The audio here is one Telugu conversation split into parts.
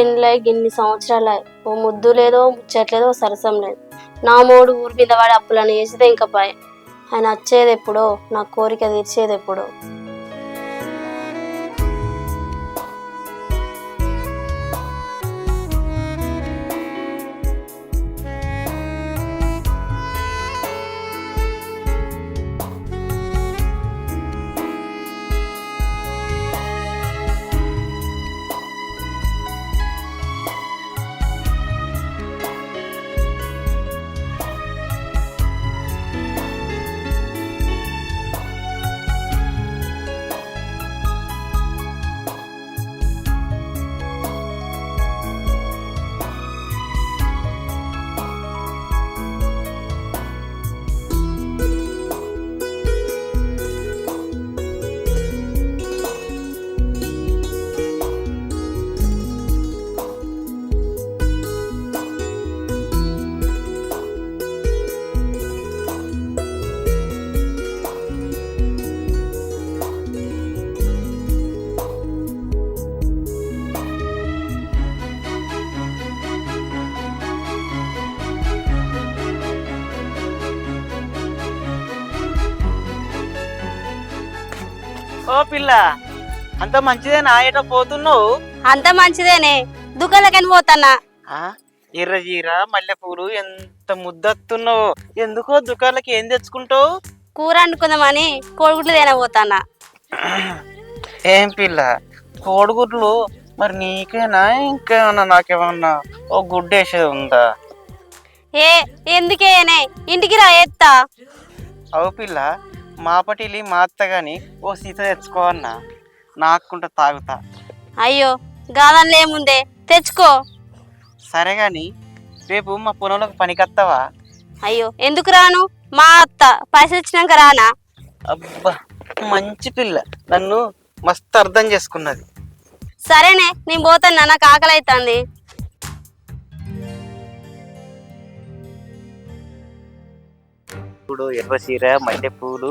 పెళ్ళై గిన్ని సంవత్సరాలు. ఓ ముద్దు లేదో ముచ్చట్లేదో సరసం లేదు. నా మూడు ఊరి మీద వాడి అప్పులను వేసితే ఇంకా పాయ ఆయన వచ్చేది ఎప్పుడో నా కోరిక తీర్చేది ఎప్పుడో పిల్ల. అంత మంచిదేనా ఎట పోతున్నావు? అంత మంచిదేనే. దుకాణాలకని పోతానా ఆ, ఎర్ర జీర మల్లె పూలు ఎంత ముద్దత్తున్నావు? ఎందుకో దుకాణాలకి ఏం తెచ్చుకుంటావు? కూర వండుకుందామని కోడిగుడ్లు తినబోతానా ఏం పిల్ల? కోడిగుడ్లు? మరి నీకేనా? ఇంకేమన్నా నాకేమన్నా ఓ గుడ్డ వేసేది ఉందా? ఏ ఎందుకేనే? ఇంటికి రా ఎత్తా. అవు పిల్ల. మాపటిలి మా అత్త గాని ఓ సీత తెచ్చుకోవన్నా నాకుంట తాగుతా. అయ్యో గాదంలో ఏముందే? తెచ్చుకో. సరే గాని రేపు మా పొలంలోకి పనికొస్తావా అయ్యో ఎందుకు రాను? మా అత్త పైసలు ఇచ్చినాక రానా? అబ్బా మంచి పిల్ల. నన్ను మస్తు అర్థం చేసుకున్నది. సరేనే నేను పోతాను నాకు ఆకలి అవుతుంది ఇప్పుడు ఎర్ర చీర మల్లె పూలు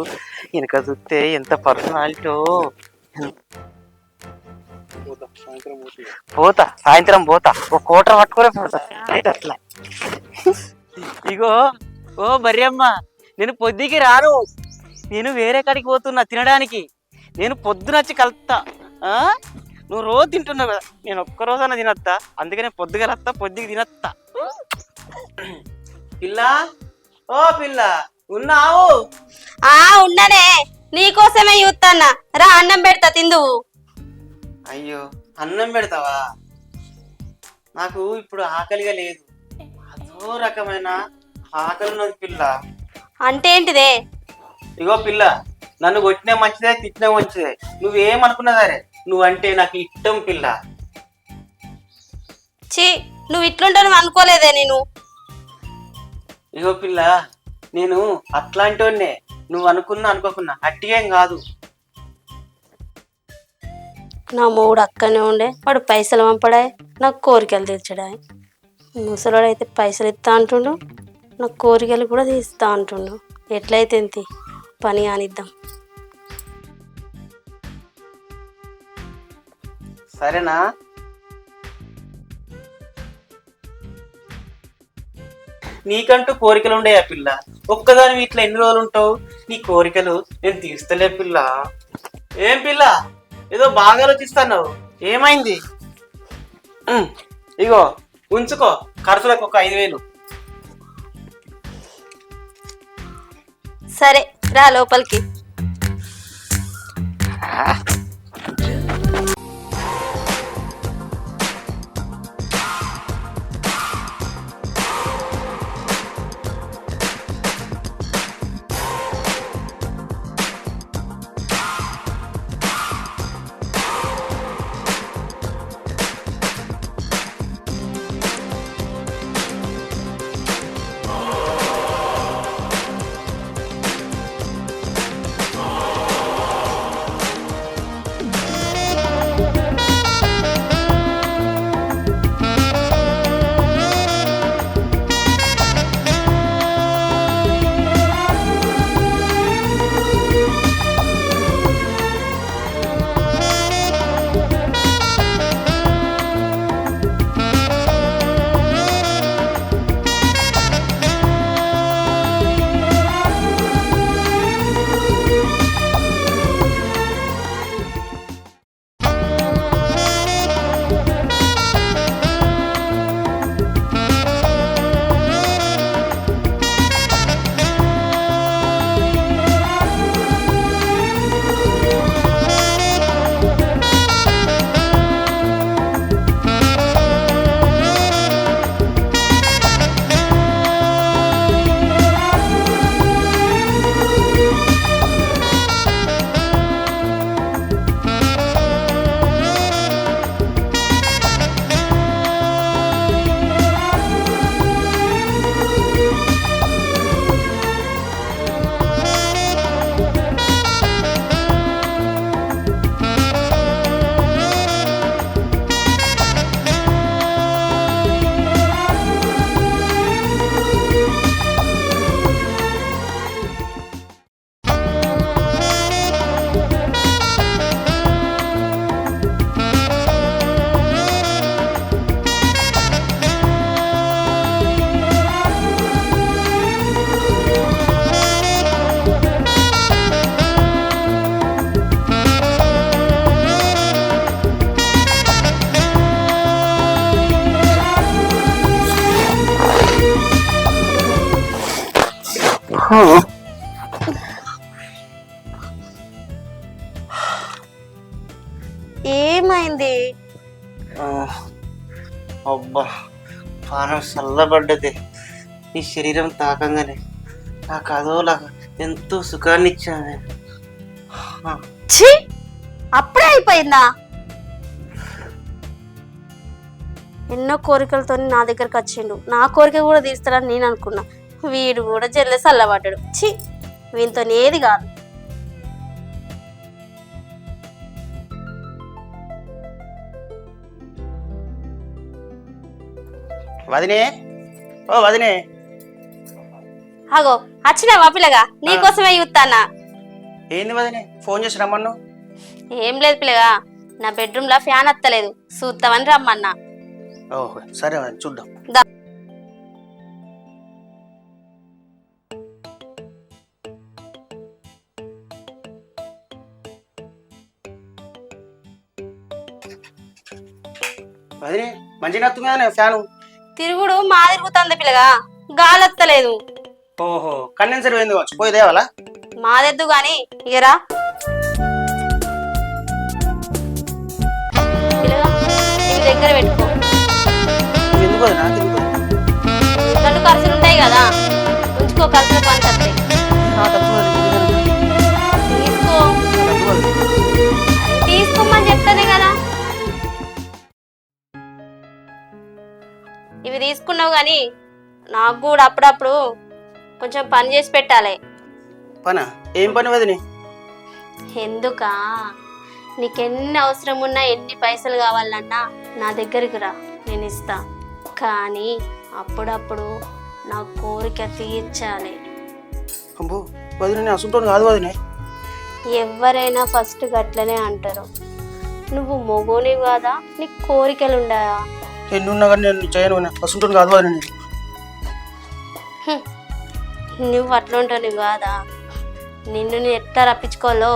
వెనక చూస్తే ఎంత పర్సనాలిటీ పోతా సాయంత్రం పోతా. ఒక కోటర్ పట్టుకునే పోతా. అట్లా. ఇగో ఓ బర్యమ్మ నేను పొద్దుకి రాను. నేను వేరే కాడికి పోతున్నా తినడానికి. నేను పొద్దునచ్చి కలుపుతా ఆ? నువ్వు రోజు తింటున్నావు కదా. నేను ఒక్క రోజన్నా తినొత్తా. అందుకనే పొద్దుగలత్తా పొద్దుకి తినొత్తా. పిల్ల? ఓ పిల్ల. ఉన్నావు? ఆ ఉండనే నీకోసమే చూస్తానా రా అన్నం పెడతా తిందువు. అయ్యో అన్నం పెడతావా? నాకు ఇప్పుడు ఆకలిగా లేదు. అదో రకమైన ఆకలి ఉన్నది పిల్ల. అంటే ఏంటిదే? ఇగో పిల్ల నన్ను కొట్టినా మంచిదే తిట్టినా మంచిదే. నువ్వేమనుకున్నా సరే నువ్వంటే నాకు ఇష్టం పిల్ల. ఛీ నువ్వు ఇట్లుంటాను అనుకోలేదే నేను. ఇగో పిల్ల నేను అట్లాంటి వాడినే నువ్వు అనుకున్నా అనుకోకున్నా. అట్టిగేం కాదు. నా మూడు అక్కనే ఉండే. వాడు పైసలు పంపడాయి. నాకు కోరికలు తీర్చడాయి. ముసలోడు అయితే పైసలు ఇస్తా అంటుండు. నాకు కోరికలు కూడా తీస్తా అంటుండు. ఎట్లయితే ఎంతి పని కానిద్దాం సరేనా? నీకంటూ కోరికలు ఉండేయా పిల్ల. ఒక్కదాని ఇట్లా ఎన్ని రోజులు ఉంటావు? నీ కోరికలు నేను తీర్స్తలే పిల్ల. ఏం పిల్ల? ఏదో బాగా ఆలోచిస్తున్నావు. ఏమైంది? ఇగో ఉంచుకో. ఖర్చులకు ఒక ఐదు వేలు. సరే రా లోపలికి. ఏమైంది? అబ్బా పానం చల్లబడ్డది. నీ శరీరం తాకంగానే. నాకు అదోలాగా ఎంతో సుఖాన్ని ఛీ! అప్పుడే అయిపోయిందా? ఎన్నో కోరికలతో నా దగ్గరకు వచ్చిండు నా కోరిక కూడా తీస్తాడని నేను అనుకున్నా. వీడు కూడా జల్లె చల్లబడ్డాడు ఛీ! వీనితో ఏది కాదు. వదినే! ఓ వదినే! అగో వచ్చినావా పిల్లగా? నీకోసమే చూస్తానా ఏంది వదినే? ఫోన్ చేసి రమ్మను ఏం లేదు పిల్లగా నా బెడ్రూమ్లో ఫ్యాన్ వత్తలేదు చూస్తామని రమ్మన్నా. ఓహో సరే వదినే, చూద్దాం. వదినే మంచిగా నత్తుందా ఫ్యాను. తిరుగుడు మా తిరుగుతుంది పిల్లగా గాలత్తలేదు. ఓహో కండెన్సర్ పోయింది కావచ్చు పోయి దేవాలా? మాదెద్దు గాని ఇగరా దగ్గర పెట్టుకో. ఎందుకు? రెండు ఖర్చులు ఉంటాయి కదా ఉంచుకో ఖర్చులు పని ఇవి తీసుకున్నావు కానీ నాకు కూడా అప్పుడప్పుడు కొంచెం పని చేసి పెట్టాలి. పనా? ఏం పని వదినే? ఎందుకా? నీకెన్ని అవసరం ఉన్నా ఎన్ని పైసలు కావాలన్నా నా దగ్గరికి రా నేను ఇస్తా. కానీ అప్పుడప్పుడు నా కోరిక తీర్చాలి. అబ్బో వదిన నేను అసంటోని కాదు వదినే. ఎవరైనా ఫస్ట్ గట్లనే అంటారు. నువ్వు మొగోని కాదా? నీకు కోరికలు ఉండయా ఎన్నున్నా కానీ నేను చేయను కాదు వదిన నేను. నువ్వు అట్లుంటావు కాదా? నిన్ను నేను ఎట్లా రప్పించుకోవాలో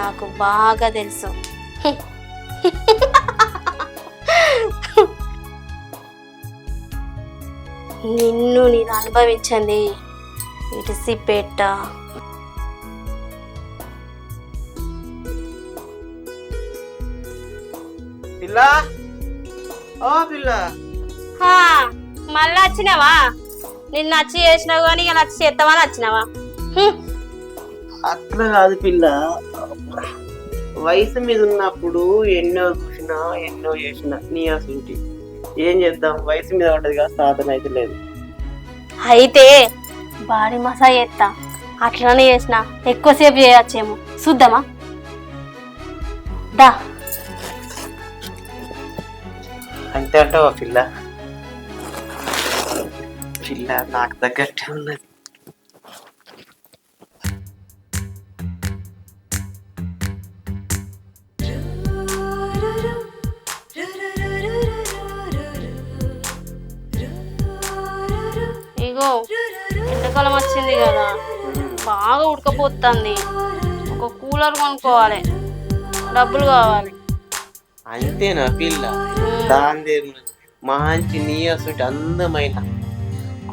నాకు బాగా తెలుసు. నిన్ను నేను అనుభవించండి ఇటిసిపేట పిల్ల? ఓ పిల్ల. హా, మళ్ళా వచ్చినావా? నిన్ను నచ్చి చేసినావు కానీ ఇక నచ్చి చేస్తామని వచ్చినావా. అట్లా కాదు పిల్ల. వయసు మీద ఉన్నప్పుడు ఎన్నో చూసినా ఎన్నో చేసినా నీ అసలు ఏం చేద్దాం? వయసు మీద ఉంటది కదా సాధన అయితే లేదు. అయితే బాడీ మసాజ్ చేస్తా అట్లనే చేసిన. ఎక్కువసేపు చేయొచ్చేమో. చూద్దామా? దా. అంతే అంటావా పిల్ల. పిల్ల నాకు తగ్గట్టే ఉన్నది. ఇగో ఎండాకాలం వచ్చింది కదా. బాగా ఉడకపోతుంది. ఒక కూలర్ కొనుక్కోవాలి. డబ్బులు కావాలి. అంతేనా పిల్ల? దాని మంచి నీ అసలు అందమైన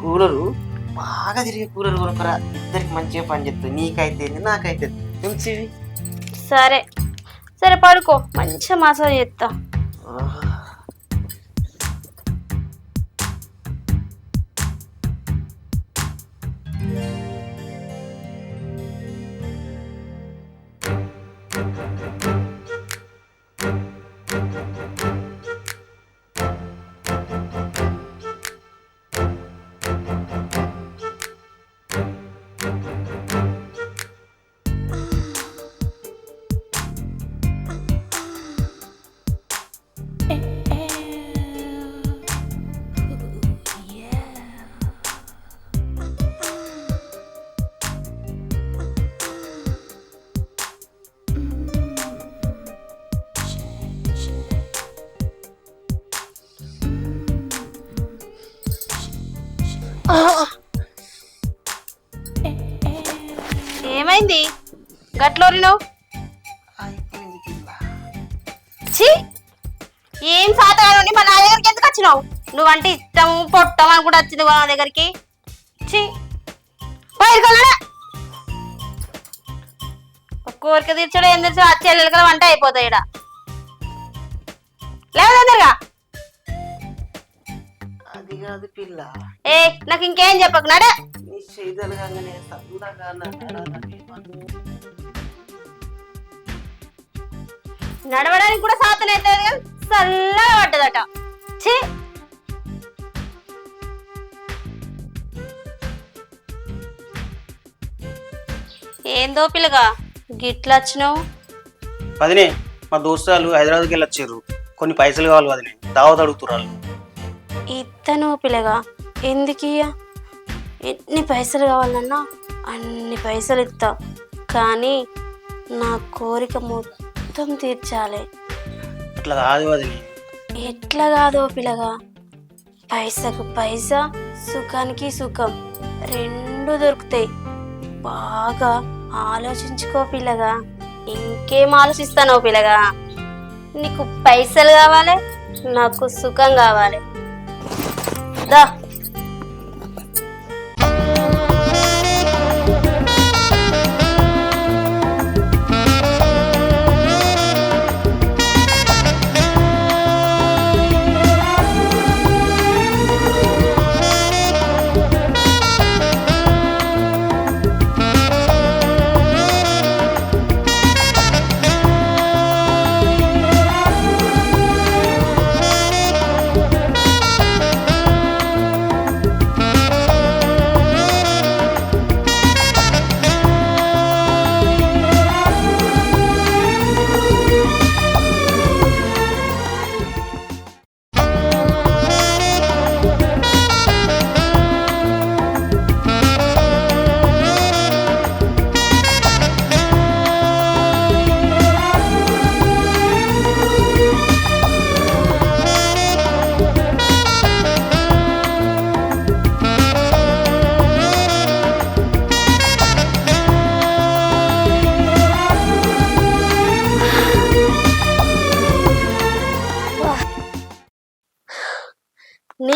కూలరు బాగా తిరిగే కూలర్ కొనుక్కరా ఇద్దరికి మంచిగా పని చేస్తుంది నీకైతే నాకైతే మంచిది సరే? సరే. పడుకో. మంచిగా మసాజ్ చేస్తా. గట్లోరినో అయిపోయింది పిల్ల ఛీ! ఏం సాతగాను మా నా దగ్గరికి ఎందుకు వచ్చినావు? నువ్వంటే ఇష్టము పొట్టం అని కూడా వచ్చింది నా దగ్గరికి. ఛీ! పైరుకోలే కోరిక తీర్చడం ఏం తెచ్చు అచ్చి ఎల్లెలకల వంట అయిపోతాయి ఈడ. లేదా తొందరగా. అది కాదు పిల్ల. ఏ నాకు ఇంకేం చెప్పకు నడే. నడవడానికి కూడా సాతన అవుతుంది కానీ చల్లగా పడ్డదట. ఛీ! ఏందో పిల్లగా గిట్లా వచ్చినావు? వదినే మా దోస్తులు హైదరాబాద్కి వెళ్ళి వచ్చారు కొన్ని పైసలు కావాలి వదినే దావత్ అడుగుతున్నారు ఇత్తను పిల్లగా ఎందుకు? ఎన్ని పైసలు కావాలన్నా అన్ని పైసలు ఇస్తా కానీ నా కోరిక మొత్తం తీర్చాలి. అట్లా కాదు వదినే. ఎట్లా కాదో పిల్లగా? పైసకు పైసా సుఖానికి సుఖం. రెండు దొరుకుతాయి. బాగా ఆలోచించుకో పిల్లగా. ఇంకేం ఆలోచిస్తానో పిల్లగా? నీకు పైసలు కావాలి నాకు సుఖం కావాలి. దా.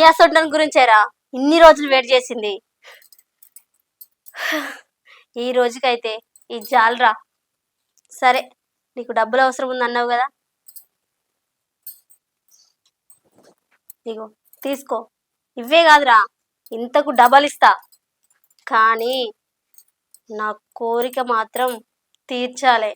నీ అసొంటం గురించేరా? ఇన్ని రోజులు వెయిట్ చేసింది. ఈ రోజుకైతే ఈ జాలరా. సరే నీకు డబ్బులు అవసరం ఉంది అన్నావు కదా? ఇగో తీసుకో. ఇవే కాదురా. ఇంతకు డబల్ ఇస్తా. కానీ నా కోరిక మాత్రం తీర్చాలి.